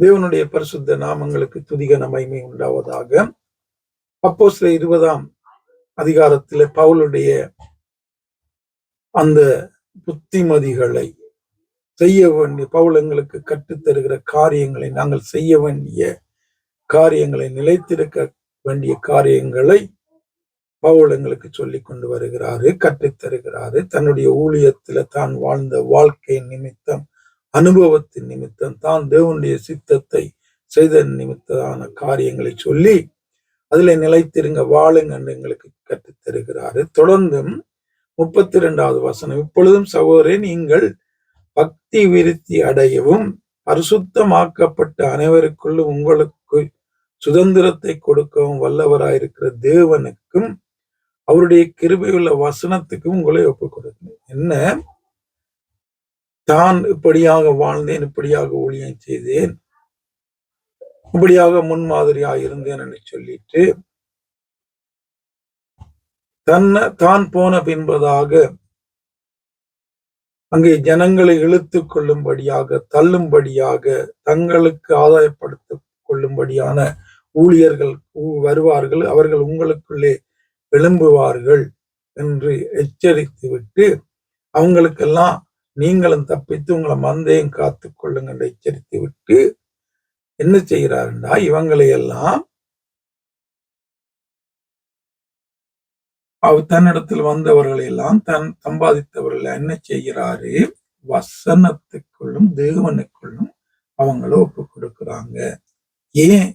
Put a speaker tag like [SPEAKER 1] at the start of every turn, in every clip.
[SPEAKER 1] தேவனுடைய பரிசுத்த நாமங்களுக்கு துதிகன மகிமை உண்டாவதாக. அப்போ சில இருபதாம் அதிகாரத்தில் பவுலுடைய அந்த புத்திமதிகளை செய்ய வேண்டிய பவுலங்களுக்கு கற்றுத்தருகிற காரியங்களை நாங்கள் செய்ய வேண்டிய காரியங்களை நிலைத்திருக்க வேண்டிய காரியங்களை பவுல் எங்களுக்கு சொல்லி கொண்டு வருகிறாரு கற்றுத்தருகிறாரு. தன்னுடைய ஊழியத்துல தான் வாழ்ந்த வாழ்க்கை நிமித்தம் அனுபவத்தின் நிமித்தம் தான் தேவனுடைய சித்தத்தை செய்த நிமித்தமான காரியங்களை சொல்லி அதுல நிலைத்திருங்க வாழுங்க எங்களுக்கு கற்றுத்தருகிறாரு. தொடர்ந்தும் முப்பத்தி ரெண்டாவது வசனம் இப்பொழுதும் சகோதரே நீங்கள் பக்தி விருத்தி அடையவும் பரிசுத்தமாக்கப்பட்ட அனைவருக்குள்ளும் உங்களுக்கு சுதந்திரத்தை கொடுக்கவும் வல்லவராயிருக்கிற தேவனுக்கும் அவருடைய கிருபையுள்ள வசனத்துக்கும் உங்களை ஒப்புக் கொடுக்கணும் என்ன? தான் இப்படியாக வாழ்ந்தேன் இப்படியாக ஊழியம் செய்தேன் இப்படியாக முன்மாதிரியாக இருந்தேன் என்று சொல்லிட்டு தன்னை தான் போன பின்பதாக அங்கே ஜனங்களை இழுத்து கொள்ளும்படியாக தள்ளும்படியாக தங்களுக்கு ஆதாயப்படுத்திக் கொள்ளும்படியான ஊழியர்கள் வருவார்கள் அவர்கள் உங்களுக்குள்ளே எழும்புவார்கள் என்று எச்சரித்து விட்டு அவங்களுக்கெல்லாம் நீங்களும் தப்பித்து உங்களை மந்தையும் காத்து கொள்ளுங்க என்று எச்சரித்து விட்டு என்ன செய்கிறாருன்னா இவங்களையெல்லாம் அவர் தன்னிடத்தில் வந்தவர்களை எல்லாம் தன் சம்பாதித்தவர்கள் என்ன செய்கிறாரு? வசனத்துக்குள்ளும் தேவனுக்குள்ளும் அவங்கள ஒப்பு கொடுக்கிறாங்க. ஏன்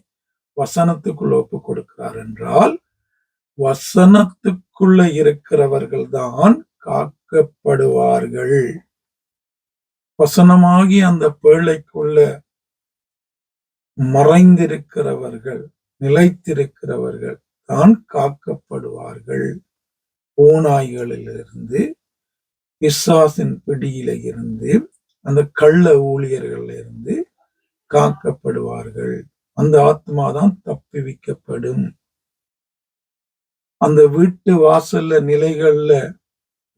[SPEAKER 1] வசனத்துக்குள்ள ஒப்பு கொடுக்கிறார் என்றால் வசனத்துக்குள்ள இருக்கிறவர்கள் தான் காக்கப்படுவார்கள். வசனமாகி அந்த பேழைக்குள்ள மறைந்திருக்கிறவர்கள் நிலைத்திருக்கிறவர்கள் தான் காக்கப்படுவார்கள். ஓநாய்களிலிருந்து பிசாசின் பிடியில இருந்து அந்த கள்ள ஊழியர்கள் இருந்து காக்கப்படுவார்கள். அந்த ஆத்மா தான் தப்பிவிக்கப்படும் அந்த வீட்டு வாசல்ல நிலைகள்ல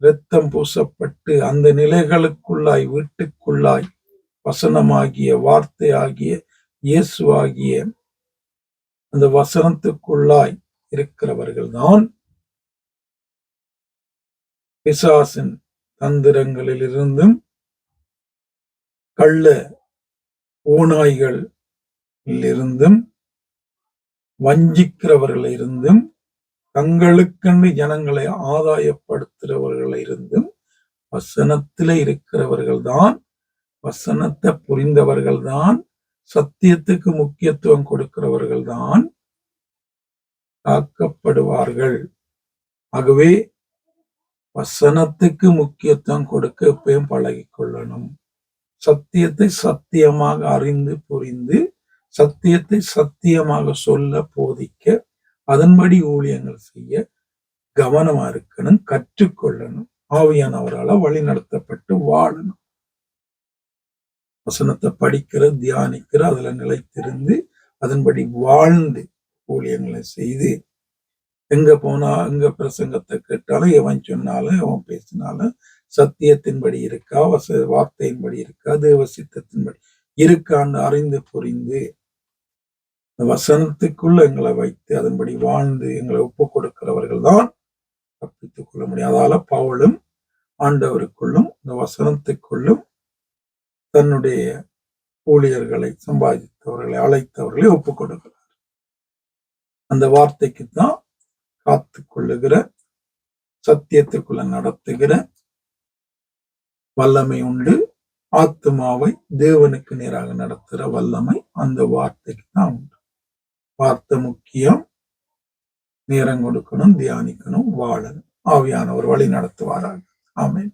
[SPEAKER 1] இரத்தம் பூசப்பட்டு அந்த நிலைகளுக்குள்ளாய் வீட்டுக்குள்ளாய் வசனமாகிய வார்த்தை ஆகிய இயேசு ஆகிய அந்த வசனத்துக்குள்ளாய் இருக்கிறவர்கள் தான் பிசாசின் தந்திரங்களிலிருந்தும் கள்ள ஓநாய்கள் இருந்தும் வஞ்சிக்கிறவர்கள் இருந்தும் தங்களுக்கென்று ஜனங்களை ஆதாயப்படுத்துகிறவர்கள் இருந்தும் வசனத்தில இருக்கிறவர்கள் தான் வசனத்தை புரிந்தவர்கள் தான் சத்தியத்துக்கு முக்கியத்துவம் கொடுக்கிறவர்கள் தான் காக்கப்படுவார்கள். ஆகவே வசனத்துக்கு முக்கியத்துவம் கொடுக்க எப்பயும் பழகி கொள்ளணும் சத்தியத்தை சத்தியமாக அறிந்து புரிந்து சத்தியத்தை சத்தியமாக சொல்ல போதிக்க அதன்படி ஊழியங்கள் செய்ய கவனமா இருக்கணும் கற்றுக்கொள்ளணும் ஆவியானவரால் வழி நடத்தப்பட்டு வாழணும். வசனத்தை படிக்கிற தியானிக்கிற அதுல நிலைத்திருந்து அதன்படி வாழ்ந்து ஊழியங்களை செய்து எங்க போனா எங்க பிரசங்கத்தை கேட்டாலும் எவன் சொன்னாலும் எவன் பேசினாலும் சத்தியத்தின்படி இருக்கா வச வார்த்தையின்படி இருக்கா தேவ சித்தத்தின்படி இருக்கான்னு அறிந்து புரிந்து இந்த வசனத்துக்குள்ள எங்களை வைத்து அதன்படி வாழ்ந்து எங்களை ஒப்பு கொடுக்கிறவர்கள் தான் தப்பித்துக் கொள்ள முடியும். அதால பவுலும் ஆண்டவருக்குள்ளும் இந்த வசனத்துக்குள்ளும் தன்னுடைய ஊழியர்களை சம்பாதித்தவர்களை அழைத்தவர்களை ஒப்புக் கொடுக்கிறார் அந்த வார்த்தைக்கு தான் காத்து கொள்ளுகிற சத்தியத்துக்குள்ள நடத்துகிற வல்லமை உண்டு. ஆத்மாவை தேவனுக்கு நேராக நடத்துகிற வல்லமை அந்த வார்த்தைக்கு தான் உண்டு. வார்த்தை முக்கியம் நேரம் கொடுக்கணும் தியானிக்கணும் வாழணும். ஆவியானவர் வழி நடத்துவாராக. ஆமேன்.